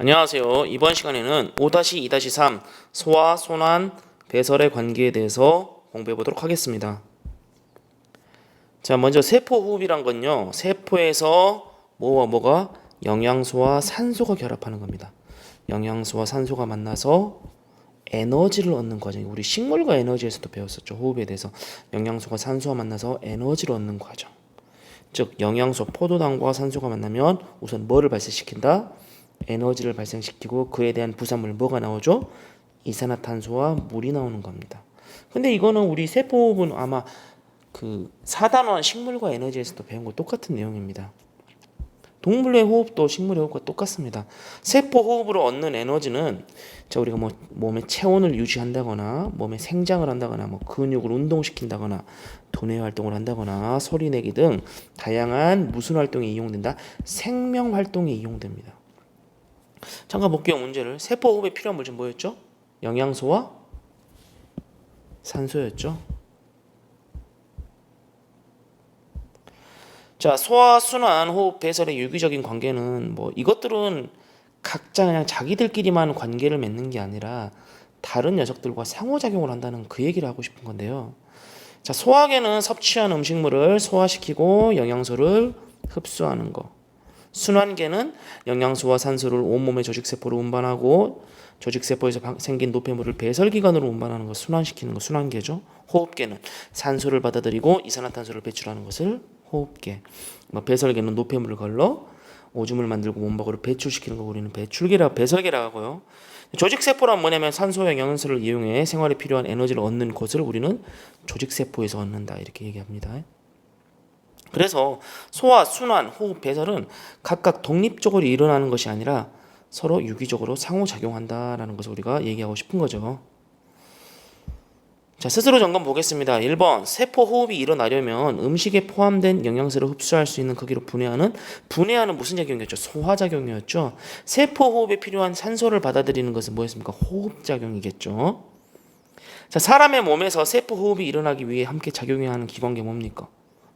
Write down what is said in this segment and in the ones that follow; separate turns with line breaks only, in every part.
안녕하세요. 이번 시간에는 5-2-3 소화, 순환, 배설의 관계에 대해서 공부해 보도록 하겠습니다. 자, 먼저 세포 호흡이란 건요. 세포에서 뭐와 뭐가 영양소와 산소가 결합하는 겁니다. 영양소와 산소가 만나서 에너지를 얻는 과정. 우리 식물과 에너지에서도 배웠었죠. 호흡에 대해서 영양소가 산소와 만나서 에너지를 얻는 과정. 즉 영양소 포도당과 산소가 만나면 우선 뭐를 발생시킨다? 에너지를 발생시키고 그에 대한 부산물 뭐가 나오죠? 이산화탄소와 물이 나오는 겁니다. 근데 이거는 우리 세포호흡은 아마 그 사단원 식물과 에너지에서도 배운 거 똑같은 내용입니다. 동물의 호흡도 식물의 호흡과 똑같습니다. 세포 호흡으로 얻는 에너지는 자 우리가 뭐 몸의 체온을 유지한다거나 몸의 생장을 한다거나 뭐 근육을 운동시킨다거나 두뇌 활동을 한다거나 소리 내기 등 다양한 무슨 활동에 이용된다? 생명 활동에 이용됩니다. 잠깐 볼게요 문제를 세포 호흡에 필요한 물질 뭐였죠? 영양소와 산소였죠. 자 소화 순환 호흡 배설의 유기적인 관계는 뭐 이것들은 각자 그냥 자기들끼리만 관계를 맺는 게 아니라 다른 녀석들과 상호작용을 한다는 그 얘기를 하고 싶은 건데요. 자 소화계는 섭취한 음식물을 소화시키고 영양소를 흡수하는 거. 순환계는 영양소와 산소를 온몸의 조직세포로 운반하고 조직세포에서 방- 생긴 노폐물을 배설기관으로 운반하는 것 순환시키는 것 순환계죠. 호흡계는 산소를 받아들이고 이산화탄소를 배출하는 것을 호흡계. 뭐 배설계는 노폐물을 걸러 오줌을 만들고 몸 밖으로 배출시키는 거 우리는 배출계라 배설계라고 하고요. 조직세포란 뭐냐면 산소와 영양소를 이용해 생활에 필요한 에너지를 얻는 것을 우리는 조직세포에서 얻는다 이렇게 얘기합니다. 그래서 소화, 순환, 호흡, 배설은 각각 독립적으로 일어나는 것이 아니라 서로 유기적으로 상호작용한다라는 것을 우리가 얘기하고 싶은 거죠. 자, 스스로 점검 보겠습니다. 1번, 세포 호흡이 일어나려면 음식에 포함된 영양소를 흡수할 수 있는 크기로 분해하는, 분해하는 무슨 작용이었죠? 소화작용이었죠. 세포 호흡에 필요한 산소를 받아들이는 것은 뭐였습니까? 호흡작용이겠죠. 자, 사람의 몸에서 세포 호흡이 일어나기 위해 함께 작용해야 하는 기관계 뭡니까?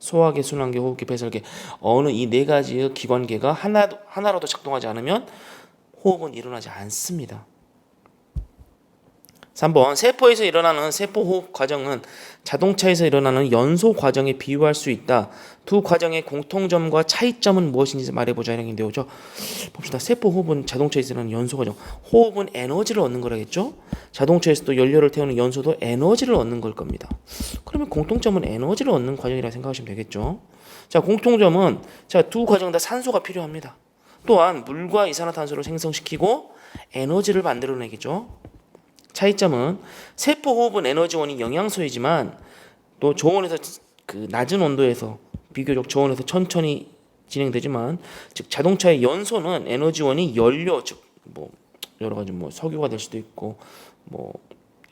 소화계, 순환계, 호흡계, 배설계 어느 이 네 가지의 기관계가 하나 하나라도 작동하지 않으면 호흡은 일어나지 않습니다. 3번 세포에서 일어나는 세포 호흡 과정은 자동차에서 일어나는 연소 과정에 비유할 수 있다. 두 과정의 공통점과 차이점은 무엇인지 말해보자 이런 게 되오죠. 봅시다. 세포 호흡은 자동차에서 일어나는 연소 과정. 호흡은 에너지를 얻는 거라겠죠. 자동차에서도 연료를 태우는 연소도 에너지를 얻는 걸 겁니다. 그러면 공통점은 에너지를 얻는 과정이라 생각하시면 되겠죠. 자, 공통점은 자, 두 과정 다 산소가 필요합니다. 또한 물과 이산화탄소를 생성시키고 에너지를 만들어내겠죠. 차이점은 세포 호흡은 에너지원이 영양소이지만 또 저온에서 그 낮은 온도에서 비교적 저온에서 천천히 진행되지만 즉 자동차의 연소는 에너지원이 연료 즉 뭐 여러 가지 뭐 석유가 될 수도 있고 뭐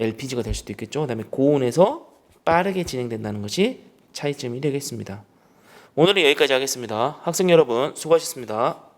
LPG가 될 수도 있겠죠. 그다음에 고온에서 빠르게 진행된다는 것이 차이점이 되겠습니다. 오늘은 여기까지 하겠습니다. 학생 여러분 수고하셨습니다.